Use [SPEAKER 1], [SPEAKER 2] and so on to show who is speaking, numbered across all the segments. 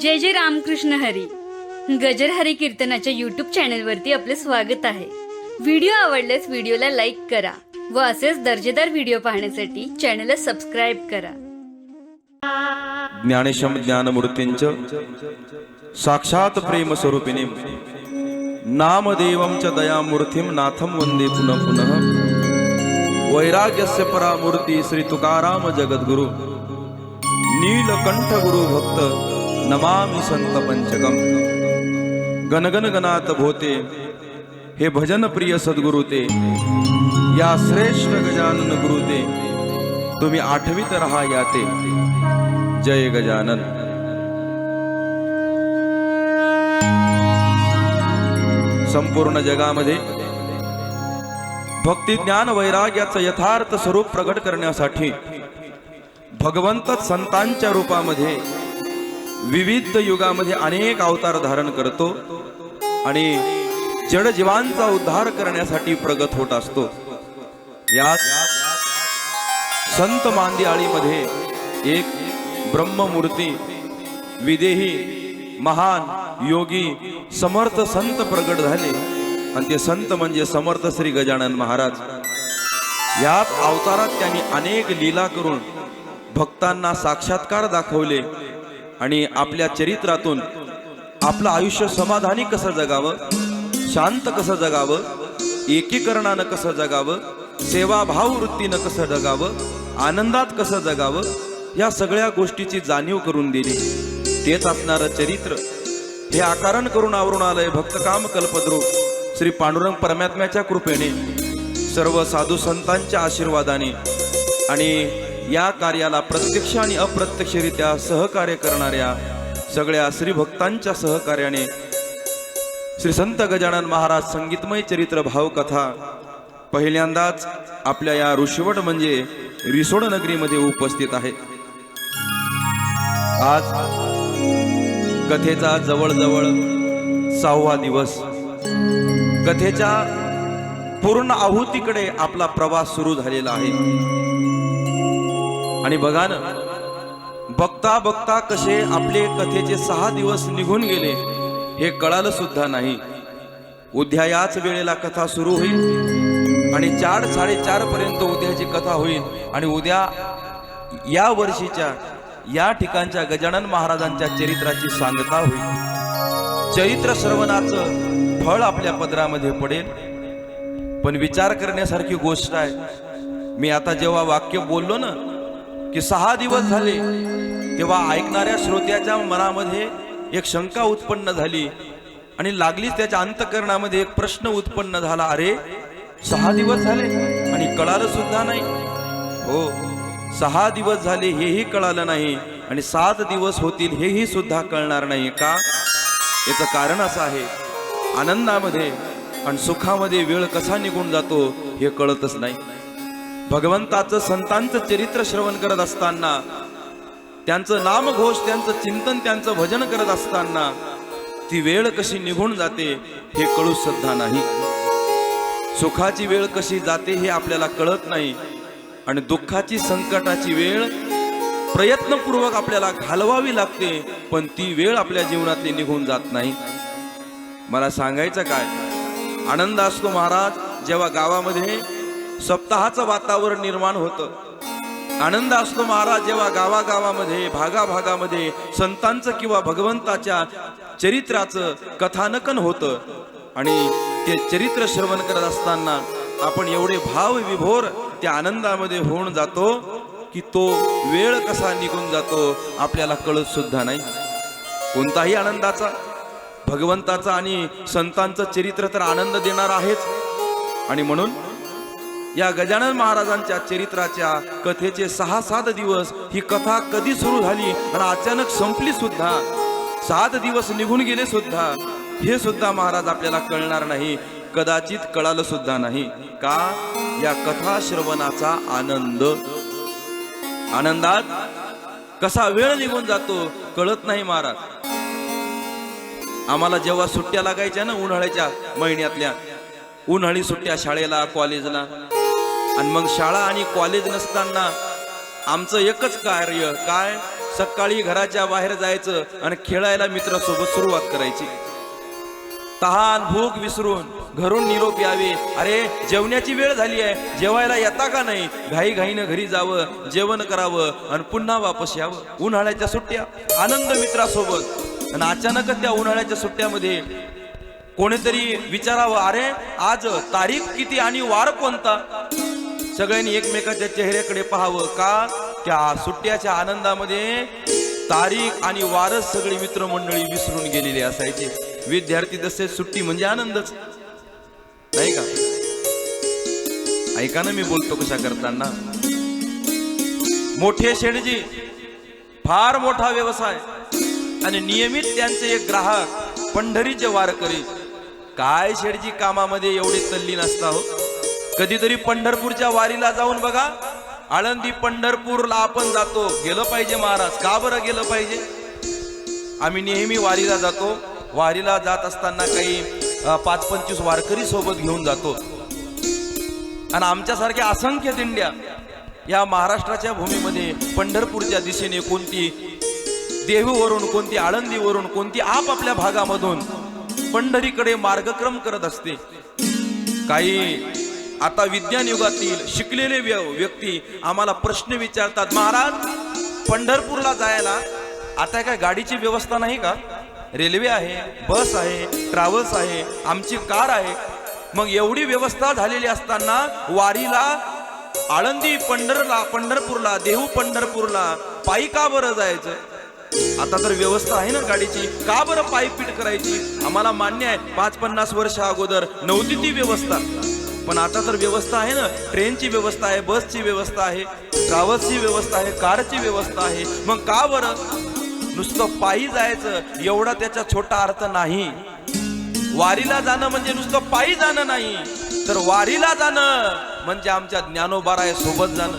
[SPEAKER 1] जय जय रामकृष्ण हरी. गजर हरी कीर्तनाच्या युट्यूब चॅनलवरती आपले स्वागत आहे. व्हिडिओ आवडल्यास व्हिडिओला लाईक करा व असेच दर्जेदार व्हिडिओ पाहण्यासाठी चॅनलला सबस्क्राईब करा.
[SPEAKER 2] ज्ञानेशम ज्ञानमूर्तींच साक्षात प्रेम स्वरूपिणी. नामदेवं च दयामूर्तीं नाथं वंदे पुनः पुनः. वैराग्यस्य परामूर्ती श्री तुकाराम जगद्गुरु. नीलकंठ गुरु भक्त नमामि संत पंचकम। गणगण गणात भोते हे भजन प्रिय सद्गुरु ते या श्रेष्ठ गजानन गुरु ते तुम्ही आठवीत रहा याते जय गजानन। संपूर्ण जगामध्ये भक्ती ज्ञान वैराग्याचं यथार्थ स्वरूप प्रकट करण्यासाठी भगवंत संतांच्या रूपामध्ये विविध युगामध्ये अनेक अवतार धारण करतो आणि जडजीवांचा उद्धार करण्यासाठी प्रगत होत असतो. यात संत मांदियाळीमध्ये एक ब्रह्ममूर्ती विदेही महान योगी समर्थ संत प्रगट झाले. आणि ते संत म्हणजे समर्थ श्री गजानन महाराज. याच अवतारात त्यांनी अनेक लीला करून भक्तांना साक्षात्कार दाखवले. आणि आपल्या चरित्रातून आपलं आयुष्य समाधानी कसं जगावं? शांत कसं जगावं? एकीकरणानं कसं जगावं? सेवाभाव वृत्तीनं कसं जगावं? आनंदात कसं जगावं? या सगळ्या गोष्टीची जाणीव करून दिली. तेच असणारं चरित्र. हे आकारण करून आवरून आलंय भक्तकाम कल्पद्रू श्री पांडुरंग परमात्म्याच्या कृपेने सर्व साधू संतांच्या आशीर्वादाने आणि या कार्याला प्रत्यक्ष आणि अप्रत्यक्षरित्या सहकार्य करणाऱ्या सगळ्या श्रीभक्तांच्या सहकार्याने श्री संत गजानन महाराज संगीतमय चरित्र भावकथा पहिल्यांदाच आपल्या या ऋषीवट म्हणजे रिसोड नगरीमध्ये उपस्थित आहे. आज कथेचा जवळजवळ सहावा दिवस. कथेच्या पूर्ण आहुतीकडे आपला प्रवास सुरू झालेला आहे. आणि बघा ना बघता बघता कसे आपले कथेचे सहा दिवस निघून गेले हे कळालं सुद्धा नाही. उद्या याच वेळेला कथा सुरू होईल आणि चार साडेचार पर्यंत उद्याची कथा होईल आणि उद्या या वर्षीच्या या ठिकाणच्या गजानन महाराजांच्या चरित्राची सांगता होईल. चरित्र श्रवणाचं फळ आपल्या पदरामध्ये पडेल. पण विचार करण्यासारखी गोष्ट आहे. मी आता जेव्हा वाक्य बोललो ना की सहा दिवस झाले तेव्हा ऐकणाऱ्या श्रोत्याच्या मनामध्ये एक शंका उत्पन्न झाली आणि लागलीच त्याच्या अंतकरणामध्ये एक प्रश्न उत्पन्न झाला अरे सहा दिवस झाले आणि कळालं सुद्धा नाही. हो सहा दिवस झाले हेही कळालं नाही आणि सात दिवस होतील हेही सुद्धा कळणार नाही का? याचं कारण असं आहे आनंदामध्ये आणि सुखामध्ये वेळ कसा निघून जातो हे कळतच नाही. भगवंताचं संतांचं चरित्र श्रवण करत असताना त्यांचं नामघोष त्यांचं चिंतन त्यांचं भजन करत असताना ती वेळ कशी निघून जाते हे कळू सुद्धा नाही. सुखाची वेळ कशी जाते हे आपल्याला कळत नाही आणि दुःखाची संकटाची वेळ प्रयत्नपूर्वक आपल्याला घालवावी लागते पण ती वेळ आपल्या जीवनातली निघून जात नाही. मला सांगायचं काय? आनंद असतो महाराज जेव्हा गावामध्ये सप्ताहाचं वातावरण निर्माण होतं. आनंद असतो महाराज जेव्हा गावागावामध्ये भागाभागामध्ये संतांचं किंवा भगवंताच्या चरित्राचं कथानकन होतं. आणि ते चरित्र श्रवण करत असताना आपण एवढे भाव विभोर त्या आनंदामध्ये होऊन जातो की तो वेळ कसा निघून जातो आपल्याला कळत सुद्धा नाही. कोणताही आनंदाचा भगवंताचा आणि संतांचं चरित्र तर आनंद देणार आहेच. आणि म्हणून या गजानन महाराजांच्या चरित्राच्या कथेचे सहा सात दिवस ही कथा कधी सुरू झाली आणि अचानक संपली सुद्धा? सात दिवस निघून गेले सुद्धा. हे सुद्धा महाराज आपल्याला कळणार नाही. कदाचित कळालं सुद्धा नाही. का? या कथा श्रवणाचा आनंद. आनंदात कसा वेळ निघून जातो कळत नाही महाराज. आम्हाला जेव्हा सुट्ट्या लागायच्या ना उन्हाळ्याच्या महिन्यातल्या उन्हाळी सुट्ट्या शाळेला कॉलेजला आणि मग शाळा आणि कॉलेज नसताना आमचं एकच कार्य काय? सकाळी घराच्या बाहेर जायचं आणि खेळायला मित्रासोबत सुरुवात करायची. तहान भूक विसरून घरून निरोप यावे. अरे जेवण्याची वेळ झाली आहे. जेवायला येता का नाही? घाई घाईनं घरी जावं जेवण करावं आणि पुन्हा वापस यावं. उन्हाळ्याच्या सुट्ट्या. आनंद मित्रासोबत. आणि अचानकच त्या उन्हाळ्याच्या सुट्ट्यामध्ये कोणीतरी विचारावं अरे आज तारीख किती आणि वार कोणता? सगळ्यांनी एकमेकाच्या चेहऱ्याकडे पाहावं. का? त्या सुट्ट्याच्या आनंदामध्ये तारीख आणि वारच सगळी मित्रमंडळी विसरून गेलेली असायचे. विद्यार्थी तसे सुट्टी म्हणजे आनंदच. नाही का? ऐका ना मी बोलतो कशा करताना. मोठे शेडजी फार मोठा व्यवसाय. आणि नियमित त्यांचे एक ग्राहक पंढरीचे वारकरी. काय शेडजी कामामध्ये एवढे तल्लीन नसता हो? कधीतरी पंढरपूरच्या वारीला जाऊन बघा. आळंदी पंढरपूरला आपण जातो. गेलं पाहिजे महाराज. का बरं गेलं पाहिजे? आम्ही नेहमी वारीला जातो. वारीला जात असताना काही पाच पंचवीस वारकरी सोबत घेऊन जातो. आणि आमच्यासारख्या असंख्य दिंड्या या महाराष्ट्राच्या भूमीमध्ये पंढरपूरच्या दिशेने कोणती देहूवरून कोणती आळंदीवरून कोणती आपापल्या भागामधून पंढरीकडे मार्गक्रम करत असते. काही आता विज्ञान युगातील शिकलेले व्य- व्यक्ती आम्हाला प्रश्न विचारतात महाराज पंढरपूरला जायला आता काय गाडीची व्यवस्था नाही का? रेल्वे आहे बस आहे ट्रॅव्हल्स आहे आमची कार आहे. मग एवढी व्यवस्था झालेली असताना वारीला आळंदी पंढरला पंढरपूरला देहू पंढरपूरला पायी का बरं जायचं? आता तर व्यवस्था आहे ना गाडीची. का बरं पायी पीठ करायची? आम्हाला मान्य आहे पाच पन्नास वर्ष अगोदर नव्हती ती व्यवस्था. पण आता तर व्यवस्था आहे ना? ट्रेनची व्यवस्था आहे बसची व्यवस्था आहे ट्रॅव्हल्सची व्यवस्था आहे कारची व्यवस्था आहे. मग का बरं? नुसतं पायी जायचं एवढा त्याचा छोटा अर्थ नाही. वारीला जाणं म्हणजे नुसतं पायी जाणं नाही. तर वारीला जाणं म्हणजे आमच्या ज्ञानोबाराय सोबत जाणं.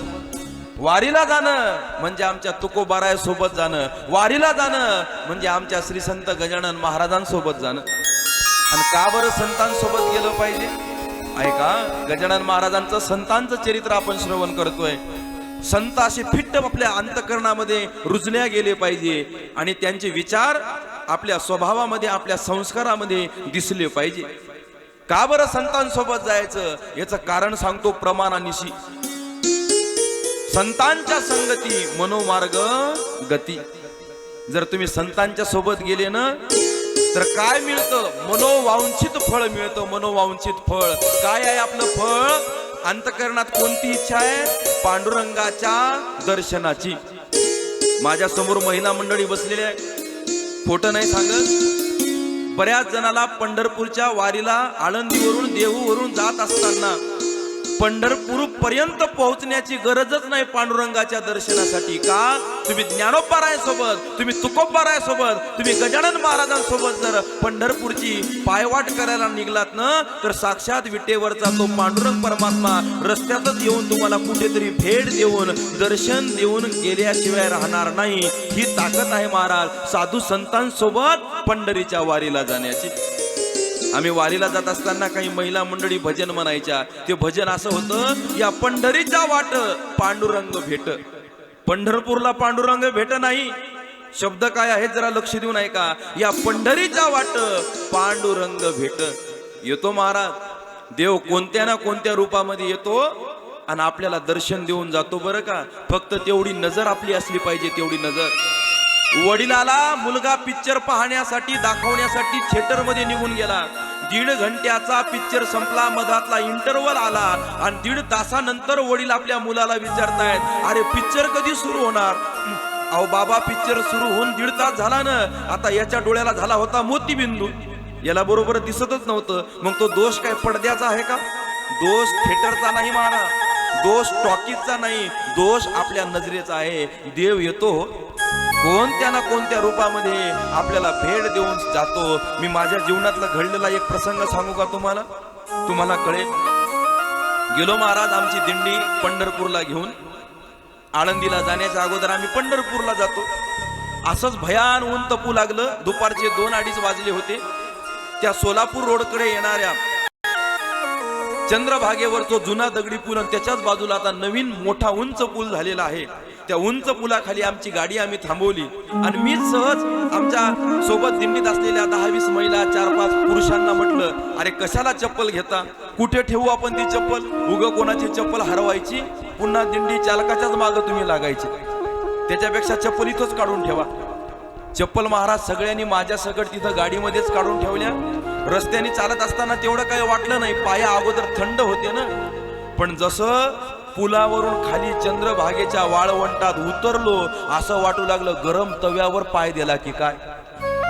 [SPEAKER 2] वारीला जाणं म्हणजे आमच्या तुकोबाराय सोबत जाणं. वारीला जाणं म्हणजे आमच्या श्री संत गजानन महाराजांसोबत जाणं. आणि का बरं संतांसोबत गेलं पाहिजे? ऐका गजानन महाराजांचं संतांचं चरित्र आपण श्रवण करतोय. संत असे फिट्ट आपल्या अंतकरणामध्ये रुजल्या गेले पाहिजे आणि त्यांचे विचार आपल्या स्वभावामध्ये आपल्या संस्कारामध्ये दिसले पाहिजे. का बरं संतांसोबत जायचं? याचं कारण सांगतो प्रमाणानिशी संतांच्या संगती मनोमार्ग गती. जर तुम्ही संतांच्या सोबत गेले ना तर काय मिळतं? मनोवांछित फळ मिळतं मनोवांछित फळ. काय आहे आपलं फळ? अंतकरणात कोणती इच्छा आहे? पांडुरंगाच्या दर्शनाची. माझ्यासमोर महिला मंडळी बसलेल्या आहे खोटं नाही सांगत. बऱ्याच जणाला पंढरपूरच्या वारीला आळंदीवरून देहूवरून जात असताना पंढरपूर पर्यंत पोहोचण्याची गरजच नाही पांडुरंगाच्या दर्शनासाठी का? तुम्ही ज्ञानोपाराय सोबत तुम्ही तुकोपाराय सोबत तुम्ही गजानन महाराजांसोबत जर पंढरपूरची पायवाट करायला निघलात ना तर साक्षात विटेवरचा तो पांडुरंग परमात्मा रस्त्यातच येऊन तुम्हाला कुठेतरी भेट देऊन दर्शन देऊन गेल्याशिवाय राहणार नाही. ही ताकद आहे महाराज साधू संतांसोबत पंढरीच्या वारीला जाण्याची. आम्ही वारीला जात असताना काही महिला मंडळी भजन म्हणायच्या. ते भजन असं होतं या पंढरीचा वाट पांडुरंग भेट. पंढरपूरला पांडुरंग भेट नाही. शब्द काय आहेत जरा लक्ष देऊन ऐका. या पंढरीचा वाट पांडुरंग भेट. येतो महाराज. देव कोणत्या ना कोणत्या रूपामध्ये येतो आणि आपल्याला दर्शन देऊन जातो बरं का? फक्त तेवढी नजर आपली असली पाहिजे तेवढी नजर. वडिलाला मुलगा पिक्चर पाहण्यासाठी दाखवण्यासाठी थिएटरमध्ये निघून गेला. दीड घंट्याचा पिक्चर संपला मधातला इंटरवल आला आणि दीड तासानंतर वडील आपल्या मुलाला विचारतायत अरे पिक्चर कधी सुरू होणार? अहो बाबा पिक्चर सुरू होऊन दीड तास झाला ना. आता याच्या डोळ्याला झाला होता मोतीबिंदू. याला बरोबर दिसतच नव्हतं. मग तो दोष काय पडद्याचा आहे का? दोष थिएटरचा नाही महाराज दोष टॉकीजचा नाही. दोष आपल्या नजरेचा आहे. देव येतो. कोणत्या ना कोणत्या रूपामध्ये आपल्याला भेट देऊन जातो? मी माझ्या जीवनातला घडलेला एक प्रसंग सांगू का तुम्हाला? तुम्हाला कळेल. गेलो महाराज आमची दिंडी पंढरपूरला घेऊन. आळंदीला जाण्याच्या अगोदर आम्ही पंढरपूरला जातो. असंच भयान ऊन तपू लागलं. दुपारचे दोन अडीच वाजले होते. त्या सोलापूर रोडकडे येणाऱ्या चंद्रभागेवर तो जुना दगडी पूल आणि त्याच्याच बाजूला आता नवीन मोठा उंच पूल झालेला आहे. त्या उंच पुलाखाली आमची गाडी आम्ही थांबवली. आणि मी सहज आमच्यासोबत दिंडीत असलेल्या दहा वीस महिला चार पाच पुरुषांना म्हटलं अरे कशाला चप्पल घेता? कुठे ठेवू आपण ती चप्पल? उग कोणाची चप्पल हरवायची? पुन्हा दिंडी चालकाच्याच मागं तुम्ही लागायचे. त्याच्यापेक्षा चप्पल इथंच काढून ठेवा. चप्पल महाराज सगळ्यांनी माझ्या सगळं तिथं गाडीमध्येच काढून ठेवल्या. रस्त्याने चालत असताना तेवढं काही वाटलं नाही. पाया अगोदर थंड होते ना. पण जसं पुलावरून खाली चंद्रभागेच्या वाळवंटात उतरलो असं वाटू लागलं गरम तव्यावर पाय दिला की काय?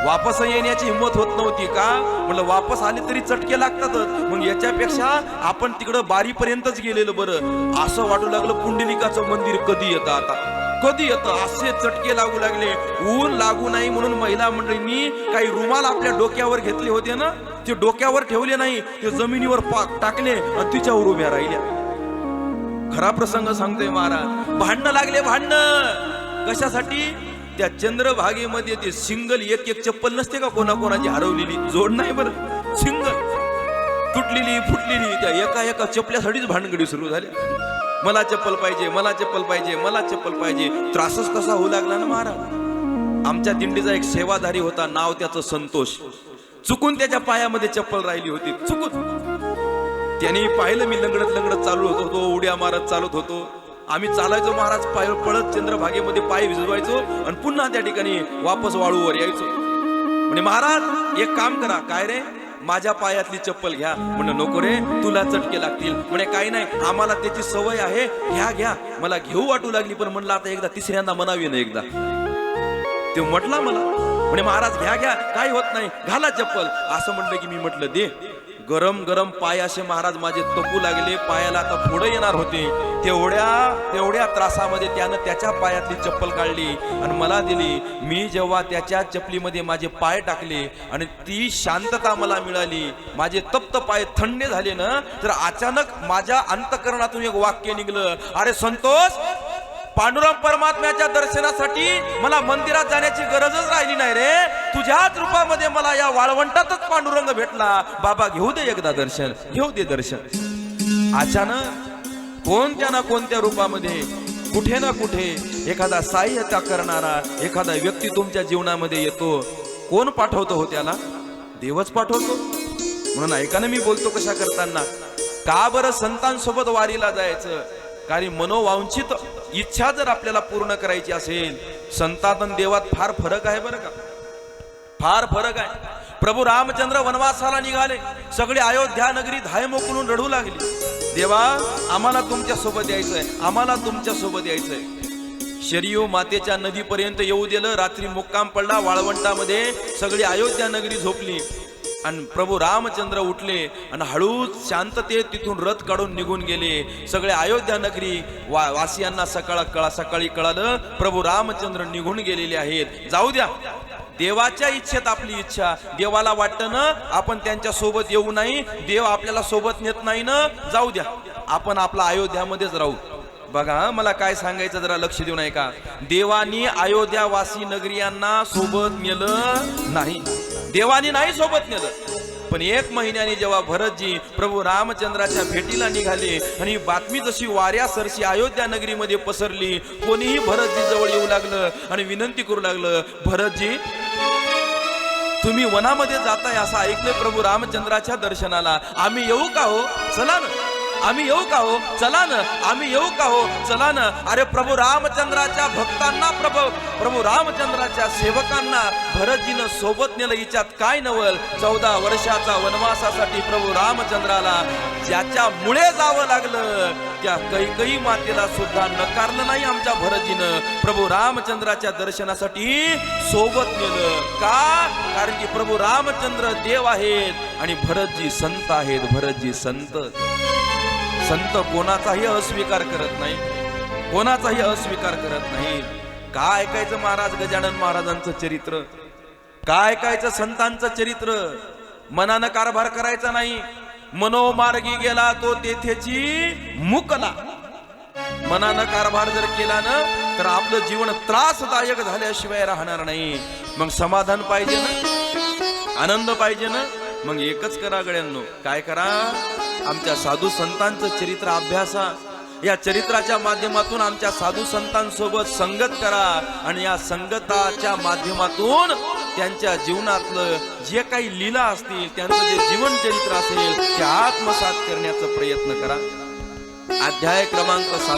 [SPEAKER 2] वापस येण्याची हिंमत होत नव्हती का? म्हणलं वापस आले तरी चटके लागतातच. मग याच्यापेक्षा आपण तिकडं बारीपर्यंतच गेलेलं बरं. असं वाटू लागलं पुंडलिकाचं मंदिर कधी येतं आता? कधी येतं? असे चटके लागू लागले. ऊन लागू नाही म्हणून महिला मंडळींनी काही रुमाल आपल्या डोक्यावर घेतले होते ना? ते डोक्यावर ठेवले नाही. ते जमिनीवर पाक टाकले आणि तिच्यावर उभ्या राहिल्या. खरा प्रसंग सांगतोय महाराज. भांडणं लागले भांडणं. कशासाठी? त्या चंद्रभागेमध्ये ते सिंगल एक एक चप्पल नसते का कोणाकोणाची हरवलेली? जोड नाही बरं. सिंगल. तुटलेली फुटलेली. त्या एका एका चपल्यासाठीच भांडगडी सुरू झाल्या मला चप्पल पाहिजे मला चप्पल पाहिजे मला चप्पल पाहिजे. त्रासच कसा होऊ लागला ना महाराज? आमच्या दिंडीचा एक सेवाधारी होता नाव त्याचं संतोष. चुकून त्याच्या पायामध्ये चप्पल राहिली होती. चुकून. त्याने पाहिलं मी लंगडत लंगडत चालू होतो उड्या मारत चालत होतो. आम्ही चालायचो महाराज पाय पळत चंद्रभागेमध्ये पाय भिजवायचो आणि पुन्हा त्या ठिकाणी वापस वाळूवर यायचो. म्हणे महाराज एक काम करा. काय रे? माझ्या पायातली चप्पल घ्या. म्हणे नको रे तुला चटके लागतील. म्हणे काही नाही आम्हाला त्याची सवय आहे. घ्या घ्या. मला घेऊ वाटू लागली पण म्हणलं आता एकदा तिसऱ्यांदा म्हणावी ना एकदा. ते म्हटला मला. म्हणे महाराज घ्या घ्या. काही होत नाही. घाला चप्पल. असं म्हणलं की मी म्हटलं दे. गरम गरम पाय असे महाराज माझे तपू लागले. पायाला आता पुढे येणार होते. तेवढ्या तेवढ्या त्रासामध्ये त्यानं त्याच्या पायातली चप्पल काढली आणि मला दिली. मी जेव्हा त्याच्या चपलीमध्ये माझे पाय टाकले आणि ती शांतता मला मिळाली. माझे तप्त पाय थंड झाले ना तर अचानक माझ्या अंतकरणातून एक वाक्य निघलं. अरे संतोष पांडुरंग परमात्म्याच्या दर्शनासाठी मला मंदिरात जाण्याची गरजच राहिली नाही रे. तुझ्याच रूपामध्ये मला या वाळवंटातच पांडुरंग भेटला. बाबा घेऊ दे एकदा दर्शन. घेऊ दे दर्शन. अचानक कोणत्या ना कोणत्या रूपामध्ये कुठे ना कुठे एखादा सहाय्यता करणारा एखादा व्यक्ती तुमच्या जीवनामध्ये येतो. कोण पाठवतो हो त्याला? देवच पाठवतो. म्हणून ऐका ना मी बोलतो कशा करताना का बरं संतांसोबत वारीला जायचं? कारण मनोवांछित इच्छा जर आपल्याला पूर्ण करायची असेल संतातन देवात फार फरक आहे बरं का? फार फरक आहे. प्रभू रामचंद्र वनवासाला निघाले. सगळे अयोध्या नगरी धाय मोकलून रडू लागली. देवा आम्हाला तुमच्यासोबत यायचंय. आम्हाला तुमच्यासोबत यायचंय. शरीयू मातेच्या नदीपर्यंत येऊ दिलं. रात्री मुक्काम पडला. वाळवंटामध्ये सगळी अयोध्या नगरी झोपली. आणि प्रभू रामचंद्र उठले आणि हळूच शांततेत तिथून रथ काढून निघून गेले. सगळे अयोध्या नगरी वा वासियांना सकाळ कळा सकाळी कळालं प्रभू रामचंद्र निघून गेलेले आहेत. जाऊ द्या. देवाच्या इच्छेत आपली इच्छा. देवाला वाटतं ना आपण त्यांच्यासोबत येऊ नाही देव आपल्याला सोबत नेत नाही ना. जाऊ द्या. आपण आपला अयोध्यामध्येच राहू. बघा मला काय सांगायचं जरा लक्ष देऊ नये का देवानी अयोध्यावासी नगरियांना सोबत नेलं नाही. देवानी नाही सोबत नेलं. पण एक महिन्याने जेव्हा भरतजी प्रभू रामचंद्राच्या भेटीला निघाले आणि बातमी जशी वाऱ्या सरशी अयोध्या नगरीमध्ये पसरली कोणीही भरतजी जवळ येऊ लागलं आणि विनंती करू लागलं भरतजी तुम्ही वनामध्ये जाताय असं ऐकलंय प्रभू रामचंद्राच्या दर्शनाला. आम्ही येऊ का हो? चला ना. आम्ही येऊ का हो? चला ना. आम्ही येऊ का हो? चला ना. अरे प्रभू रामचंद्राच्या भक्तांना प्रभू प्रभू रामचंद्राच्या सेवकांना भरतजीनं सोबत नेलं. हिच्यात काय नवल? चौदा वर्षाचा वनवासासाठी प्रभू रामचंद्राला ज्याच्यामुळे जावं लागलं त्या कैकई मातेला सुद्धा नकारलं नाही आमच्या भरतजीनं. प्रभू रामचंद्राच्या दर्शनासाठी सोबत नेलं. का? कारण की प्रभू रामचंद्र देव आहेत आणि भरतजी संत आहेत. भरतजी संत. संत कोणाचाही अस्वीकार करत नाही. कोणाचाही अस्वीकार करत नाही. काय ऐकायचं महाराज गजानन महाराजांचं चरित्र? काय ऐकायचं संतांचं चरित्र? मनानं कारभार करायचा नाही. मनोमार्गी गेला तो तेथेची मुकला. मनानं कारभार जर केला ना तर आपलं जीवन त्रासदायक झाल्याशिवाय राहणार नाही. मग समाधान पाहिजे ना? आनंद पाहिजे ना? मग एकच करा गड्यांनो. काय करा? आमच्या साधू संतांचं चरित्र अभ्यासा. या चरित्राच्या माध्यमातून आमच्या साधू संतांसोबत संगत करा आणि या संगताच्या माध्यमातून त्यांच्या जीवनातलं जे काही लीला असतील त्यांचं जे जीवन चरित्र असेल ते आत्मसात करण्याचा प्रयत्न करा. अध्याय क्रमांक सात.